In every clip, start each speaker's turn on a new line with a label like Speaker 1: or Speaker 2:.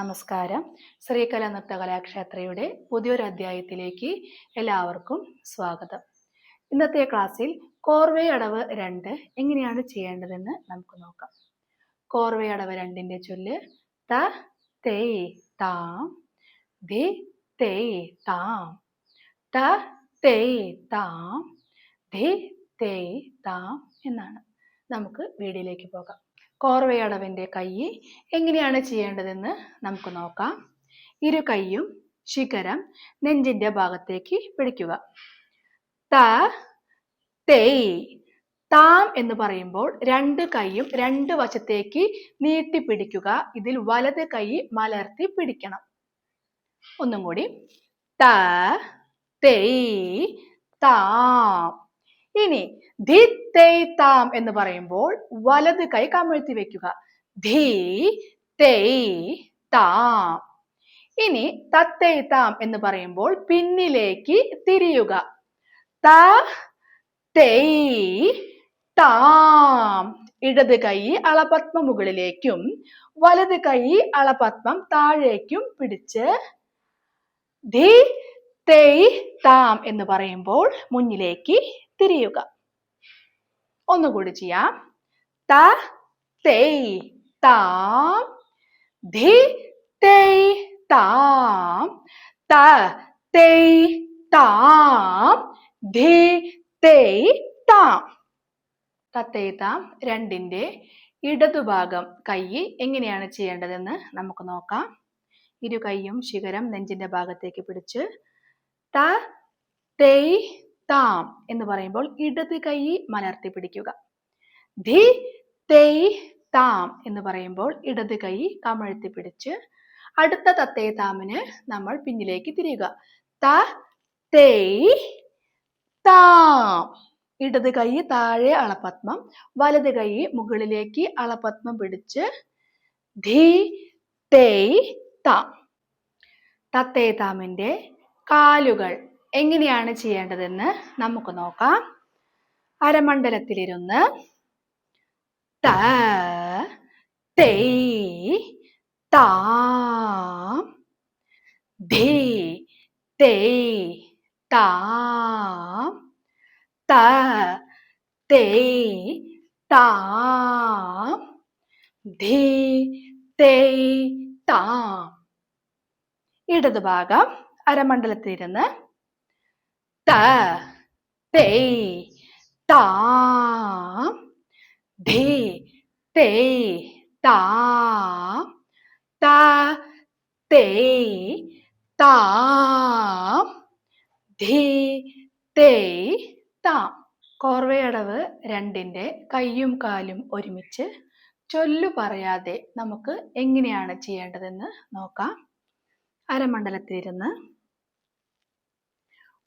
Speaker 1: നമസ്കാരം. ശ്രീകല നൃത്ത കലാക്ഷേത്രയുടെ പുതിയൊരു അധ്യായത്തിലേക്ക് എല്ലാവർക്കും സ്വാഗതം. ഇന്നത്തെ ക്ലാസ്സിൽ കോർവേ അടവ് രണ്ട് എങ്ങനെയാണ് ചെയ്യേണ്ടതെന്ന് നമുക്ക് നോക്കാം. കോർവേ അടവ് രണ്ടിന്റെ ചൊല്ല് ത തേ താം ധി തേ താം ത തേ താം ധി തേ താം എന്നാണ്. നമുക്ക് വീഡിയോയിലേക്ക് പോകാം. കോർവയടവിന്റെ കൈ എങ്ങനെയാണ് ചെയ്യേണ്ടതെന്ന് നമുക്ക് നോക്കാം. ഇരു കൈയും ശിഖരം നെഞ്ചിന്റെ ഭാഗത്തേക്ക് പിടിക്കുക. ത തേയ് താം എന്ന് പറയുമ്പോൾ രണ്ട് കൈയും രണ്ട് വശത്തേക്ക് നീട്ടി പിടിക്കുക ഇതിൽ വലത് കൈ മലർത്തി പിടിക്കണം. ഒന്നും കൂടി ത തേയ് താം. ഇനി ധി തേ താം എന്ന് പറയുമ്പോൾ വലത് കൈ കമഴ്ത്തി വെക്കുക. ധി തേ താം. ഇനി തത്തേ താം എന്ന് പറയുമ്പോൾ പിന്നിലേക്ക് തിരിയുക. ത തേ താം. ഇടത് കൈ അളപത്മം മുകളിലേക്കും വലത് കൈ അളപത്മം താഴേക്കും പിടിച്ച് ധി തേ താം എന്ന് പറയുമ്പോൾ മുന്നിലേക്ക് തിരിയുക. ഒന്നുകൂടി ചെയ്യാം. ത തേയ് താം ധി തേയ് താം ത തേയ് താം ധി തേയ് താം. തത്തേയ് താം രണ്ടിന്റെ ഇടതുഭാഗം കൈ എങ്ങനെയാണ് ചെയ്യേണ്ടതെന്ന് നമുക്ക് നോക്കാം. ഇരു കൈയും ശിഖരം നെഞ്ചിന്റെ ഭാഗത്തേക്ക് പിടിച്ച് ത തേയ് താം എന്ന് പറയുമ്പോൾ ഇടത് കൈ മലർത്തി പിടിക്കുക. ധി തേ താം എന്ന് പറയുമ്പോൾ ഇടത് കൈ കമഴ്ത്തി പിടിച്ച് അടുത്ത തത്തേ താമിന് നമ്മൾ പിന്നിലേക്ക് തിരിയുക. ത തേ താം. ഇടത് കൈ താഴെ അളപത്മം വലത് കൈ മുകളിലേക്ക് അളപത്മം പിടിച്ച് ധി തേ താം. തത്തേ താമിന്റെ കാലുകൾ എങ്ങനെയാണ് ചെയ്യേണ്ടതെന്ന് നമുക്ക് നോക്കാം. അരമണ്ഡലത്തിലിരുന്ന് ത തേ താം ധി തേ താം ത തേ താം ധി തേ താം. ഇടതുഭാഗം അരമണ്ഡലത്തിലിരുന്ന് ത താം തേ താം കോർവയടവ് രണ്ടിന്റെ കയ്യും കാലും ഒരുമിച്ച് ചൊല്ലു പറയാതെ നമുക്ക് എങ്ങനെയാണ് ചെയ്യേണ്ടതെന്ന് നോക്കാം അരമണ്ഡലത്തിലിരുന്ന്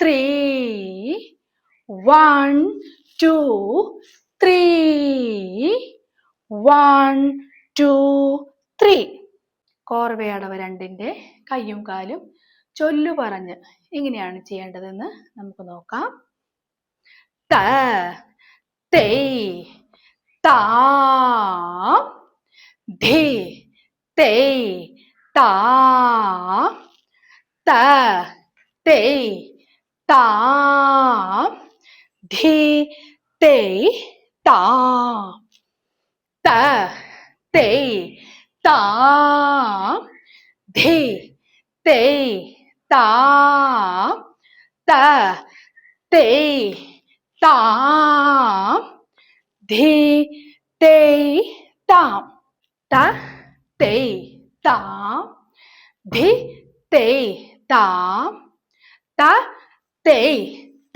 Speaker 1: three, one, two, three, one, two, three. കോർവയടവ രണ്ടിന്റെ കയ്യും കാലും. ചൊല്ലു പറഞ്ഞ് എങ്ങനെയാണ് ചെയ്യേണ്ടതെന്ന് നമുക്ക് നോക്കാം. ത തേ ധേ തേ താ ത തേ താം ധി തേ താം. ത തേ താം. ധി തേ താം. ത തേയ് താം. ധി തേ താം. ത തേ താം. ധി തേ താം. ത തേയ്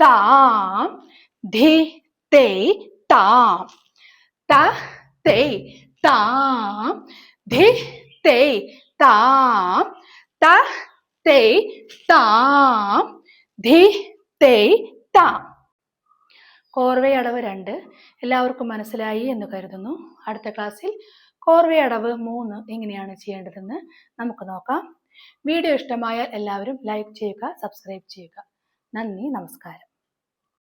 Speaker 1: താം ധി തേ താം. ത തേ താം ധി തേ താം ത തേ താം ധി തേ താം. കോർവയടവ് രണ്ട് എല്ലാവർക്കും മനസ്സിലായി എന്ന് കരുതുന്നു. അടുത്ത ക്ലാസ്സിൽ കോർവയടവ് മൂന്ന് എങ്ങനെയാണ് ചെയ്യേണ്ടതെന്ന് നമുക്ക് നോക്കാം. വീഡിയോ ഇഷ്ടമായാൽ എല്ലാവരും ലൈക്ക് ചെയ്യുക സബ്സ്ക്രൈബ് ചെയ്യുക. നന്ദി നമസ്കാരം.